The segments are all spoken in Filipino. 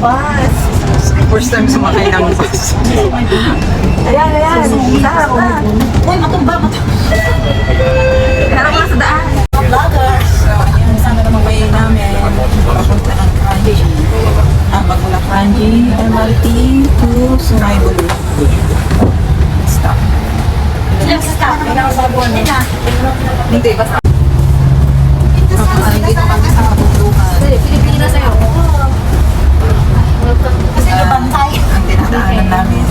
bus. First time sumakay ng bus. Ayan, ayan. Isa ako. Uy, matumba, matumba. Harap ka sa daan. Vloggers. So, ayun, saan na naman kayo namin? Papunta ng Kanji. Ah, magmula Kanji, MRT to Sungai Bulo. Stop. Ilang stop? Ilang sabon? Hindi, basta. Dito kami sa kabundukan. Pilipinas sa'yo. Kasi bantay. Ang dinadaanan namin.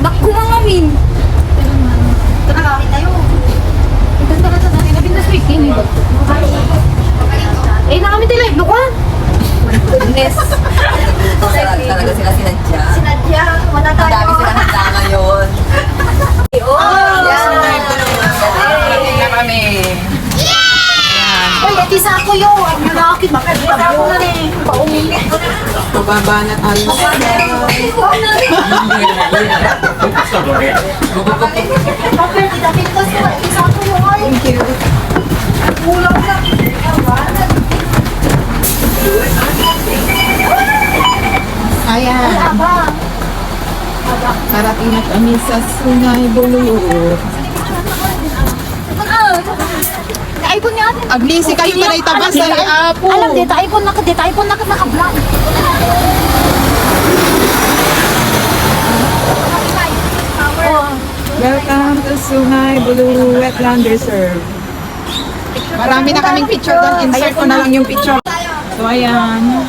Bak gumangamin. Tara, tayo. Ganda ka sa dati. Nabing na speaking. Eh, na kami tila. Iblo ka. Goodness. Ito talaga sila sinadya. Sinadya. Wala Ang tayo. dami sila handa ngayon. Oh, Sunay Bulong. Hiking na kami. Uy, ati sa ako yun. Ang yun ako. Bakit ako na rin. Paumili. Pababa na tayo sa... Bakit? Dati ko sa isa ako yun. Thank you. Kulang lang. Ayan. Karating na kami sa Sungai Bulo. iPhone nga din. Aglisi kayo na itabas sa apo. Alam, dito iPhone na, dito iPhone na naka-vlog. Welcome to Sungai Bulo Wetland Reserve. Marami na kaming picture doon. Insert ko na lang yung picture. So ayan.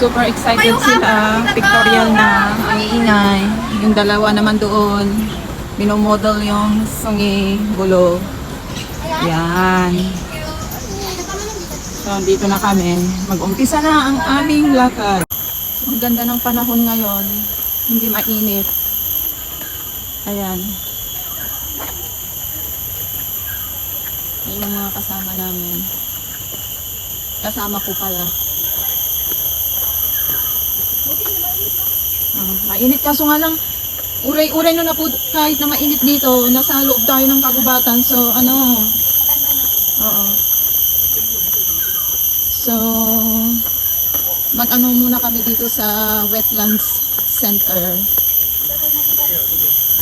Super excited sila. Pictorial na. Ang iingay. Yung dalawa naman doon. Binomodel yung Sungai Bulo. Yan. So, dito na kami. Mag-umpisa na ang aming lakad. Ang ganda ng panahon ngayon. Hindi mainit. Ayan. Yan yung mga kasama namin. Kasama ko pala. Ah, mainit kaso nga lang, uray-uray na na po kahit na mainit dito, nasa loob tayo ng kagubatan. So, ano, oo. So, mag-ano muna kami dito sa Wetlands Center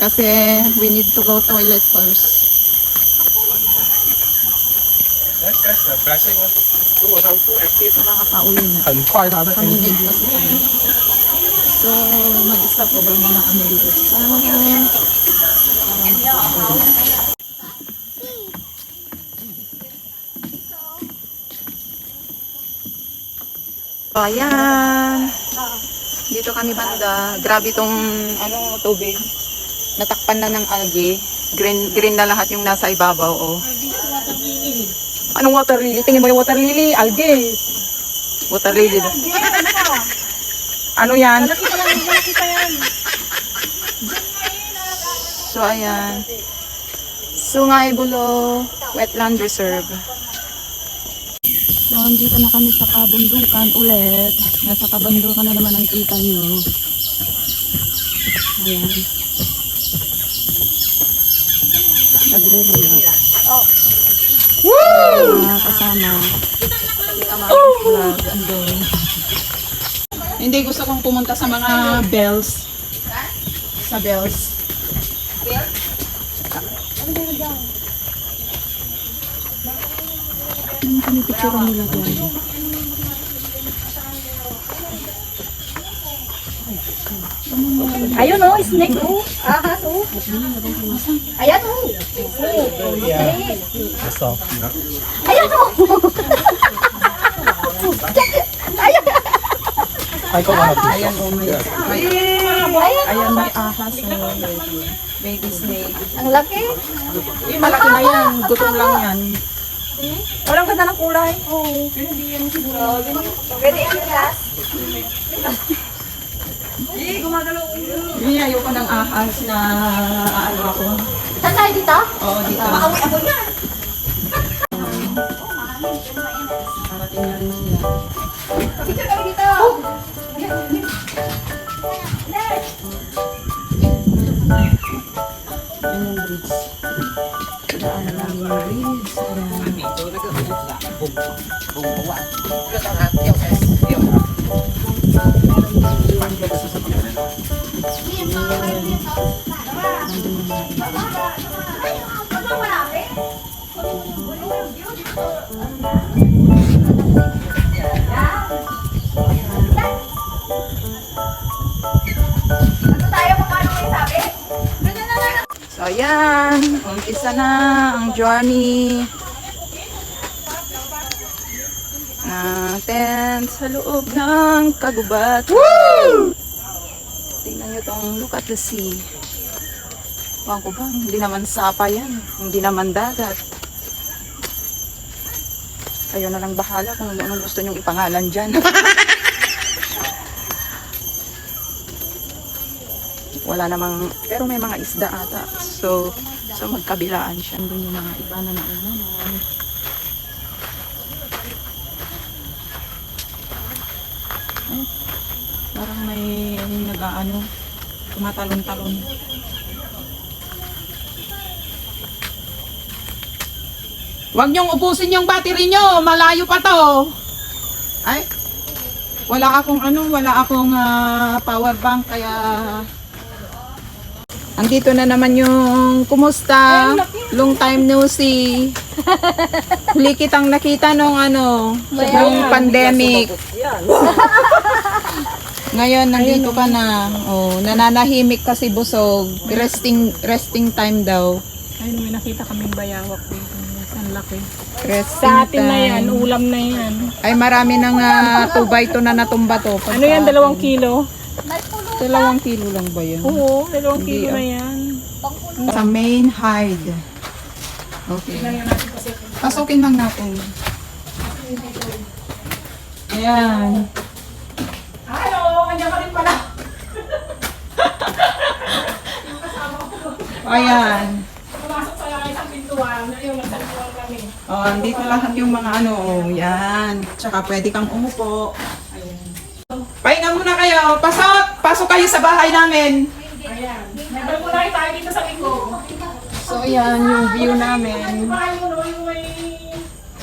Kasi we need to go toilet first. Nakapauwi na. 很快它的 Kami late kasi kami. So, mag-stop over muna kami dito sa... So, ayan. Dito kami banda. Grabe tong ano, tubig. Natakpan na ng algae. Green, green na lahat yung nasa ibabaw. Oh. Anong water lily? Tingin mo yung water lily? Algae. Water lily. Ano yan? So, ayan. Sungay Bulo Wetland Reserve. So, dito na kami sa kabundukan ulit. Nasa kabundukan na naman ang kita nyo. Ayan. Nagre-relax. Woo! Mga kasama. Andun. Hindi gusto kong pumunta sa mga bells. Sa bells. Ano pinipicture nila dyan? Ayun oh, snake oh. Ahas oh. Ayan oh. Ayan oh. Ayan, oh may, may, ayan may ahas. Oh. Baby snake. Ang laki. Eh, malaki na yan. Gutom lang yan. Walang ganda ng kulay. Oo. Pero hindi yan siguro. Pwede i-glass. Hindi, ayoko ng ahas na ano ako. Saan tayo dito? Oo, dito. Maamoy ako yan. Parating na rin sila. Picture kami dito. Ayun yung bridge. Daanan namin yung bridge. Ayan. So, ayan. Umpisa na ang journey natin sa loob ng kagubat. Woo! Tingnan nyo tong look at the sea. Ewan ko ba, hindi naman sapa yan. Hindi naman dagat. Kayo na lang bahala kung anong gusto nyong ipangalan dyan. Wala namang, pero may mga isda ata. So, so magkabilaan siya. Doon yung mga iba na nauna naman. Parang may nag-ano, tumatalon-talon. Huwag niyong ubusin yung battery niyo, malayo pa to. Ay, wala akong ano, wala akong ah, power bank kaya Andito na naman yung kumusta? Long time no see. Huli kitang nakita nung ano, nung pandemic. Ngayon nandito ka na. Oh, nananahimik kasi busog. Resting resting time daw. Ayun, may nakita kaming bayawak dito. Ang laki. Resting Sa atin na time. yan, ulam na yan. Ay marami nang uh, 2 by 2 na natumba to. Pag Ano yan, dalawang kilo? Dalawang kilo lang ba yan? Oo, dalawang Hindi, kilo ah. na yan. Sa main hide. Okay. Pasukin lang natin. Ayan. Hello, kanya ka rin pala. Ayan. Pumasok sa isang pintuan. Ayun, nasa pintuan kami. Oh, andito lahat yung mga ano. oh, Yan. Tsaka pwede kang umupo. Pahinga muna kayo. Pasok! Pasok kayo sa bahay namin. Ayan. May balkonay tayo dito sa likod. So, ayan yung view namin. Bahay mo, no, yung may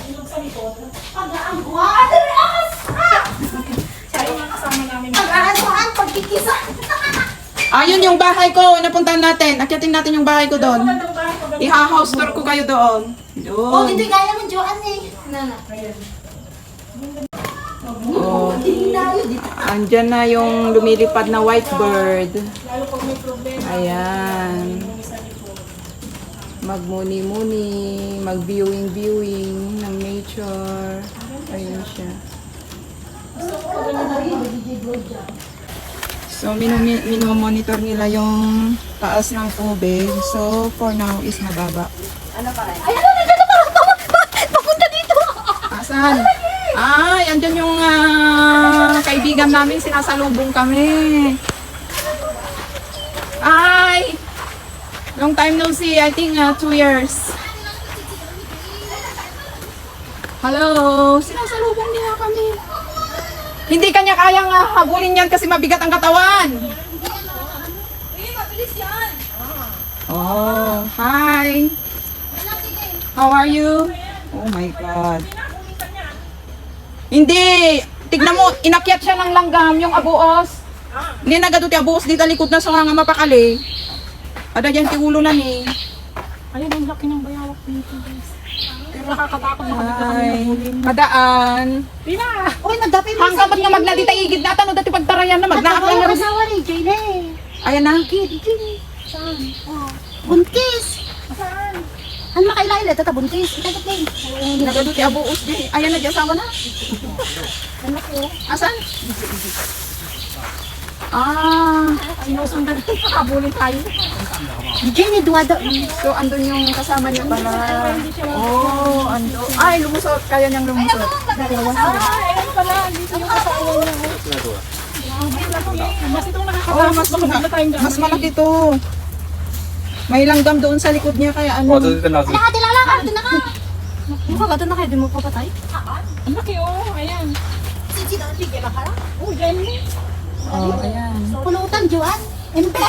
ilog sa likod. Sa Ayun yung bahay ko. Napuntahan natin. Akyatin natin yung bahay ko doon. Ko. Iha-house tour ko kayo doon. Oh, Doon. hindi kaya ng Joan eh. Nana. Oh. Andyan na yung lumilipad na white bird. Lalo pag may problema. Ayan. Magmuni-muni, mag-viewing-viewing ng nature. Ayun siya. So, minomonitor nila yung taas ng tubig. So, for now is mababa. Ay, ano, nandito pa. Papunta dito. Asan? Ay, andyan yung ah, kaibigan namin, sinasalubong kami. Ay! Long time no see, I think uh, two years. Hello, sinasalubong nila kami. Hindi kanya kayang uh, habulin yan kasi mabigat ang katawan. Oh, hi. How are you? Oh my God. Hindi. Tignan mo, inakyat siya ng langgam, yung abuos. Hindi nagaduti abuos, dito likod na sa nga mapakali. Ada dyan ti ulo na ni. Ayun, ang laki ng bayawak dito, guys. Nakakatakot na kami Ay, madaan. Pina! Uy, nagdapin mo Hanggang ba't nga magnadita igid na tanong dati pagtarayan na magnaak lang na rin. asawa ni Jane eh. Ayan na. Kid, Jane. Saan? Oh. Buntis. Saan? Ano makailaila? Tata, buntis. Ito, ito, ito. Nagaduti abuos di. Ayan na, di asawa na. Asan? Ah, Sinusundan. Habulin tayo. Jane, duwado. so andun yung kasama niya pala. Oh, ando. Ay, lumusot. Kaya niyang lumusot. Ah, ayun pala. Dito yung kasawa niya. Mas itong Oh, mas, tayong mas malaki to. May langgam doon sa likod niya kaya ano. Nakati lala ka. Ito na ka. Mukha ka, ito na kayo. Di mo papatay. Ang laki, oh. Ayan. Sisi na, bigyan na ka. Oh, dyan. Oh, ayan. Pulutan, Joan. Embe.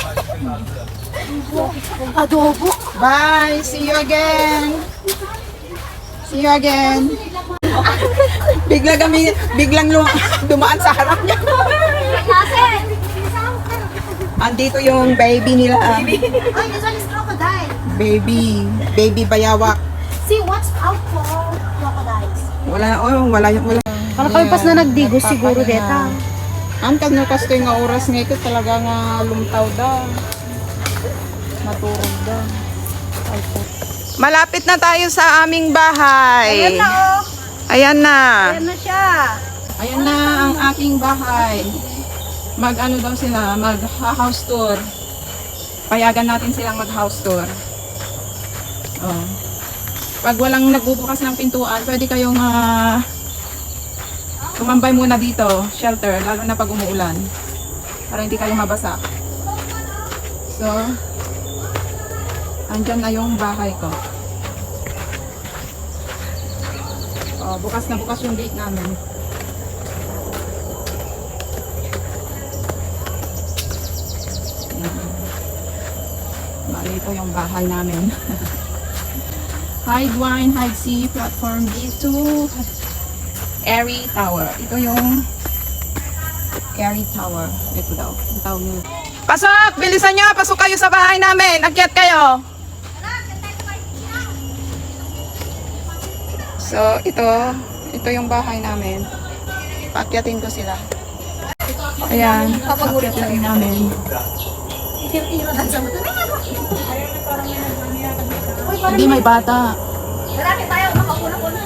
Adobo. Bye! See you again! See you again! Bigla kami, biglang lum- dumaan sa harap niya. Andito yung baby nila. Ay, this one is crocodile. Baby. Baby bayawak. See, watch out for crocodiles. Wala, oh, wala, wala. Para kami pas na nagdigo siguro deta. Ang kanya kasi nga oras nga ito talaga nga lumtaw da. Maturog da. Malapit na tayo sa aming bahay. Ayan na oh. Ayan na. Ayan na siya. Ayan na ang aking bahay. Mag ano daw sila, mag house tour. Payagan natin silang mag house tour. Oh. Pag walang nagbubukas ng pintuan, pwede kayong ah, tumambay muna dito, shelter, lalo na pag umuulan. Para hindi kayo mabasa. So, andyan na yung bahay ko. Oh, bukas na bukas yung gate namin. Bali, ito yung bahay namin. Hide wine, hide sea, platform B2, Airy Tower. Ito yung Airy Tower. Ito daw. Ang tawag nila. Pasok! Bilisan nyo! Pasok kayo sa bahay namin! Akyat kayo! So, ito. Ito yung bahay namin. Paakyatin ko sila. Ayan. Papaguritin namin. Tiro-tiro dan sa mata. Hindi may bata. Marami tayo, makakuna-kuna.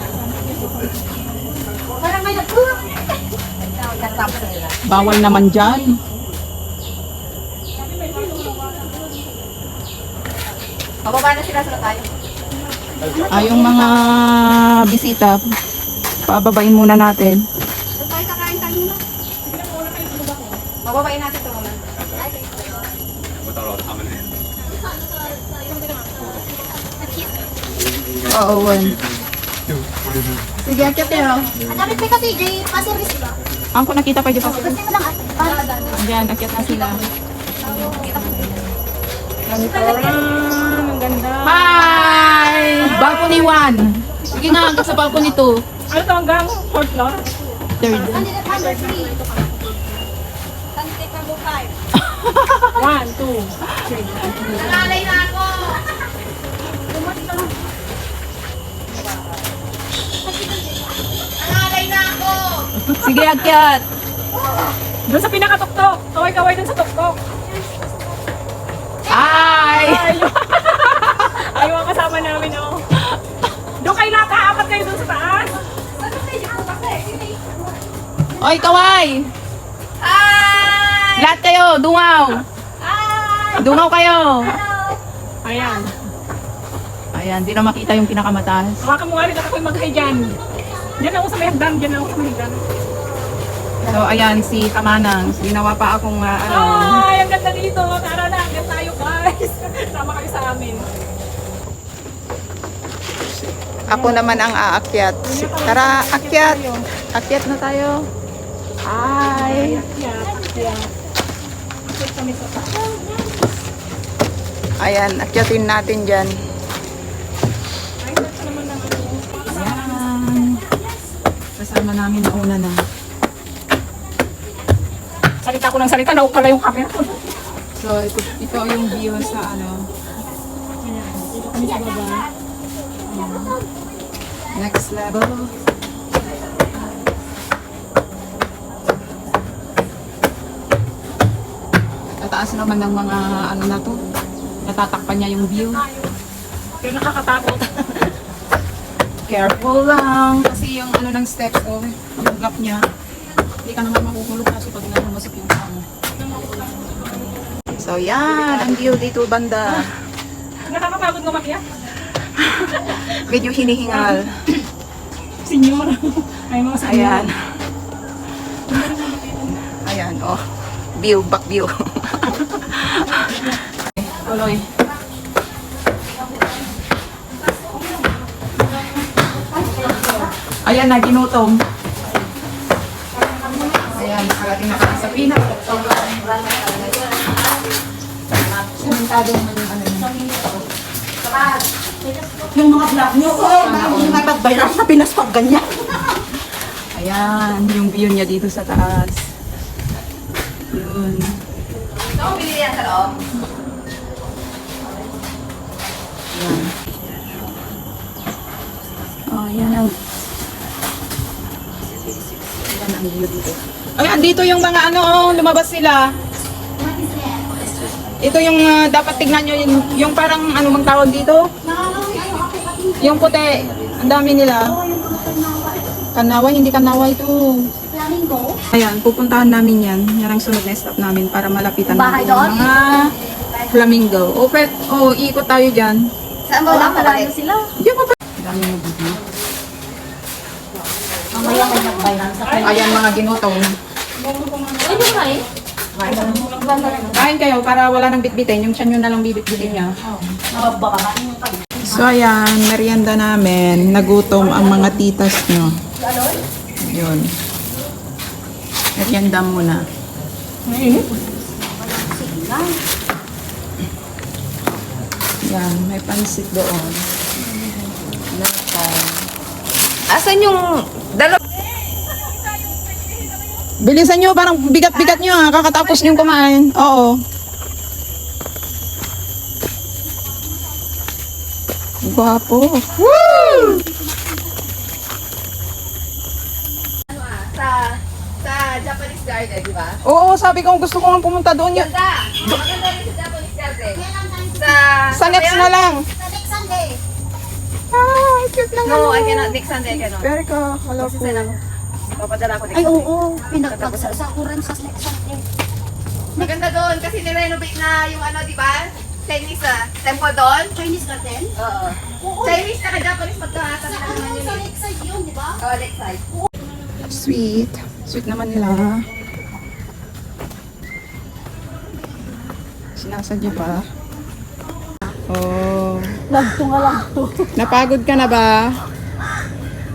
Parang may nag... Nagtatapos na nila. Bawal naman dyan. Mababa na sila sa tayo. Ah, yung mga bisita, pababain muna natin. Doon tayo kakain tayo muna. Mababain natin ito muna. Oo, one. Sige, akyat kayo. Ang dami pa kasi, Jay, pa-service ba? Ang ko nakita pa mo lang at para Ayan, akyat na sila. Ang ganda. Hi! Balcony 1. Sige nga, hanggang sa balcony 2. Ano to hanggang fourth floor? Third. Under three. Ka mo five. One, two. Nangalay na ako. Nangalay na ako. Sige, akyat. Doon sa pinakatuktok. Kaway-kaway doon sa tuktok. Hi! Ayaw ang kasama namin, oh. Doon kayo lahat, aapat kayo doon sa taas. Oy, kaway! Hi! Lahat kayo, dungaw! Hi! Dungaw kayo! Ayan. Ayan, di na makita yung pinakamataas. Hawakan mo nga rin at ako'y mag-hi dyan. Diyan ako sa may hagdan. Diyan ako sa may hagdan. So, ayan, si Kamanang. Ginawa pa akong, ah, ano, Ay, ang ganda dito. Tara na, hanggang tayo guys. Sama kayo sa amin. ako naman ang aakyat. Tara, akyat! Akyat na tayo. Sa taas. Ayan, akyatin natin dyan. Ay, search naman ng ano. Ayan. Kasama namin na una na. Salita ko ng salita, naup pala yung camera ko. So, ito, ito yung view sa ano. Dito kami sa baba. Next level. Tataas naman ng mga ano na to. Natatakpan niya yung view. Pero nakakatakot. Careful lang. Kasi yung ano ng steps, oh, yung gap niya. Hindi ka naman makukulog kasi pag nalumusok yung ano. So yan, ang view dito banda. Nakakapagod nga makiyak. Medyo hinihingal. Senior. Ay, mga senior. Ayan. Ayan, oh. View, back view. Tuloy. Ayan na, ginutom. Ayan, nakarating na kami sa pinaka. Komentado naman yung ano yun. Yung mga vlog nyo, oh, hindi may pag-viral sa Pinas pag ganyan. Ayan, yung view niya dito sa taas. Yun. Saan mo binili yan sa loob? Ayan. Oh, yan ang... Yan ang dito. Ayan, dito yung mga ano, oh, lumabas sila. Ito yung ah, dapat tignan nyo, yung, yung parang ano bang tawag dito? Yung puti. Ang dami nila. Kanaway, hindi kanaway ito. Flamingo? Ayan, pupuntahan namin yan. Yan ang sunod na stop namin para malapitan Bahay natin doon? yung mga flamingo. O, pet, o, ikot tayo dyan. Saan mo lang malayo sila. Diyan pa ba? Dami mo video. Mamaya may nag-viral sa Ayan, mga eh? Kain kayo para wala nang bitbitin. Yung tiyan nyo na lang bibit-bitin niya. So, ayan, merienda namin. Nagutom ang mga titas nyo. Yun. Merienda muna. Yan, may pansit doon. Lakay. Asan yung dalawa? Bilisan nyo, parang bigat-bigat nyo ha, kakatapos nyo kumain. Oo. Gwapo. Woo! Sa, sa Japanese garden, di ba? Oo, sabi ko gusto ko nga pumunta doon. Yun. Ganda! Maganda rin sa Japanese garden. Sa... Sa next na lang. Sa next Sunday. Ah, cute lang. No, I cannot. Next Sunday, I cannot. Very ka, hello po. Kasi lang, papadala ko next Ay, oo. Pinagpagsasakuran sa next Sunday. Maganda doon kasi nirenovate na yung ano, di ba? Chinese ah, temple doon. Chinese garden? Oo. Oo. Chinese na Japanese magkakatabi Sa na ano, naman yun sa eh. next side yun, di ba? Oh, next side. Sweet. Sweet naman nila. Sinasadya pa. Oh. Lagto nga lang to. Napagod ka na ba?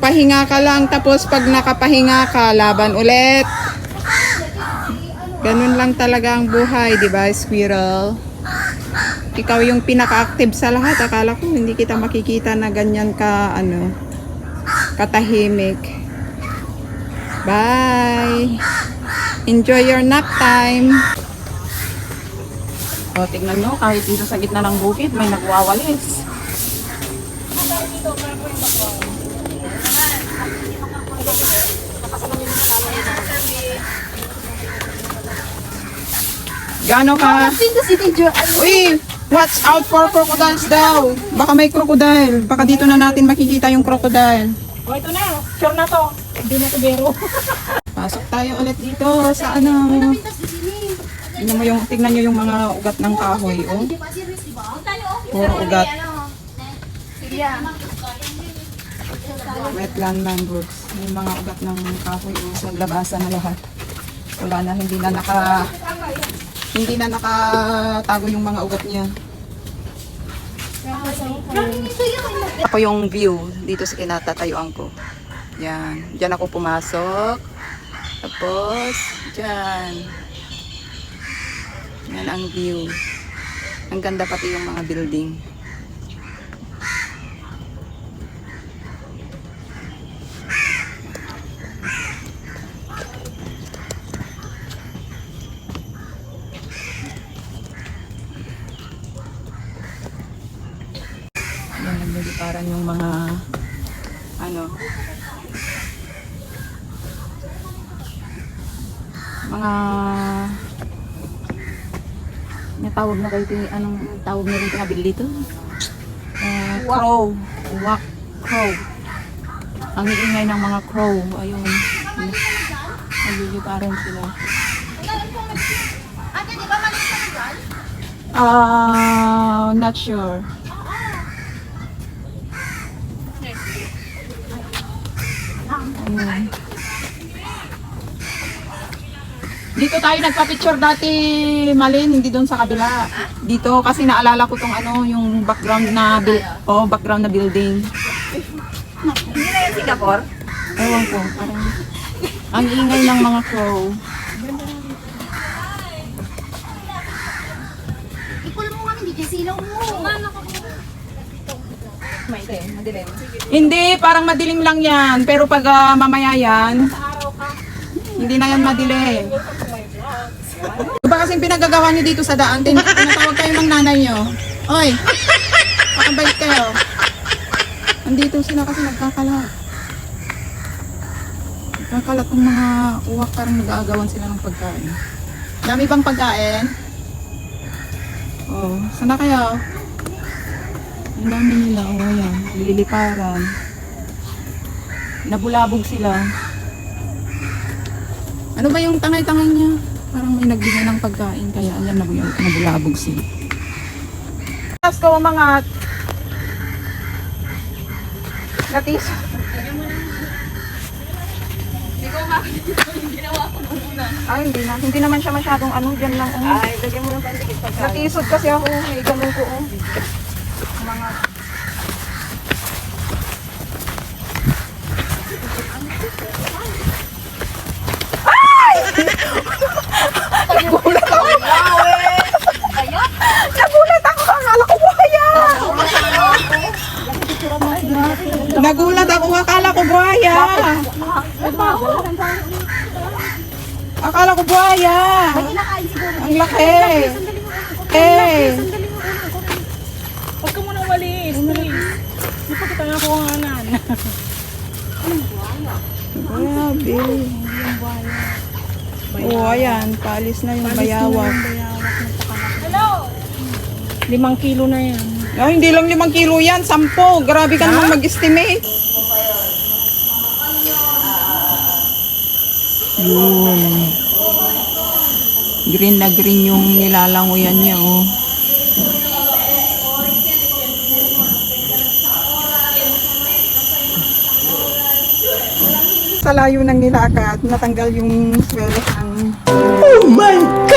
Pahinga ka lang tapos pag nakapahinga ka, laban ulit. Ganun lang talaga ang buhay, di ba, squirrel? Ikaw yung pinaka-active sa lahat. Akala ko hindi kita makikita na ganyan ka, ano, katahimik. Bye! Enjoy your nap time! O, tignan nyo, kahit dito sa gitna ng bukid, may nagwawalis. Gano ka? Uy, watch out for crocodiles daw. Baka may crocodile. Baka dito na natin makikita yung crocodile. O, ito na. Sure na to. Hindi na to biro. Pasok tayo ulit dito sa ano. Tignan mo yung, tignan nyo yung mga ugat ng kahoy, oh. Puro ugat. Wetland mangroves. Yung mga ugat ng kahoy, oh. Sa labasan na lahat. Wala na, hindi na naka... Hindi na nakatago yung mga ugat niya. Ako yung view dito sa kinatatayuan ko. Yan. Diyan ako pumasok. Tapos, diyan. Yan ang view. Ang ganda pati yung mga building. Yan, nagliliparan yung mga ano mga may tawag na kayo anong tawag na rin pinabili dito? Uh, crow. Wak. Crow. Ang iingay ng mga crow. Ayun. Nagliliparan sila. Ah, not sure. Ayun. Dito tayo nagpa-picture dati, Malin, hindi doon sa kabila. Dito kasi naalala ko tong ano, yung background na oh, background na building. Hindi na yung Singapore? Ewan ko, parang ang ingay ng mga crow. Ipul mo nga Isilaw mo. Hindi, parang madilim lang yan. Pero pag ah, mamaya yan, hindi na yan madilim. Ano ba kasing pinagagawa niyo dito sa daan? Tin tinatawag kayo ng nanay niyo. Oy, pakabait kayo. Andito sila kasi nagkakalat. Nagkakalat ng mga uwak parang nag-aagawan sila ng pagkain. Dami bang pagkain? Oh, sana kayo? Ang dami nila, oh ayan, liliparan. Nabulabog sila. Ano ba yung tangay-tangay niya? Parang may nagbigay ng pagkain, kaya alam na yung nabulabog sila. Tapos ko mga natis. Ay, hindi na. Hindi naman siya masyadong ano, dyan lang. Oh. Ay, lagyan mo ng pandikit pagkain. Natisod kasi ako. May ganun ko. Oh. Mga Nagulat ako. Nagulat ako. Akala ko buhaya. Nagulat ako. Akala ko buhaya. Akala ko buhaya. Ang laki. Eh. Huwag ka muna umalis, please. Hindi pa kita nakuhanan. Grabe. Oo, oh, ayan. Paalis na yung bayawak. Hello! Limang kilo na yan. Ah, hindi lang limang kilo yan. Sampo. Grabe ka naman mag-estimate. Yun. Green na green yung nilalanguyan niya, oh. Sa layo ng nilakad, natanggal yung swelo ng... Oh my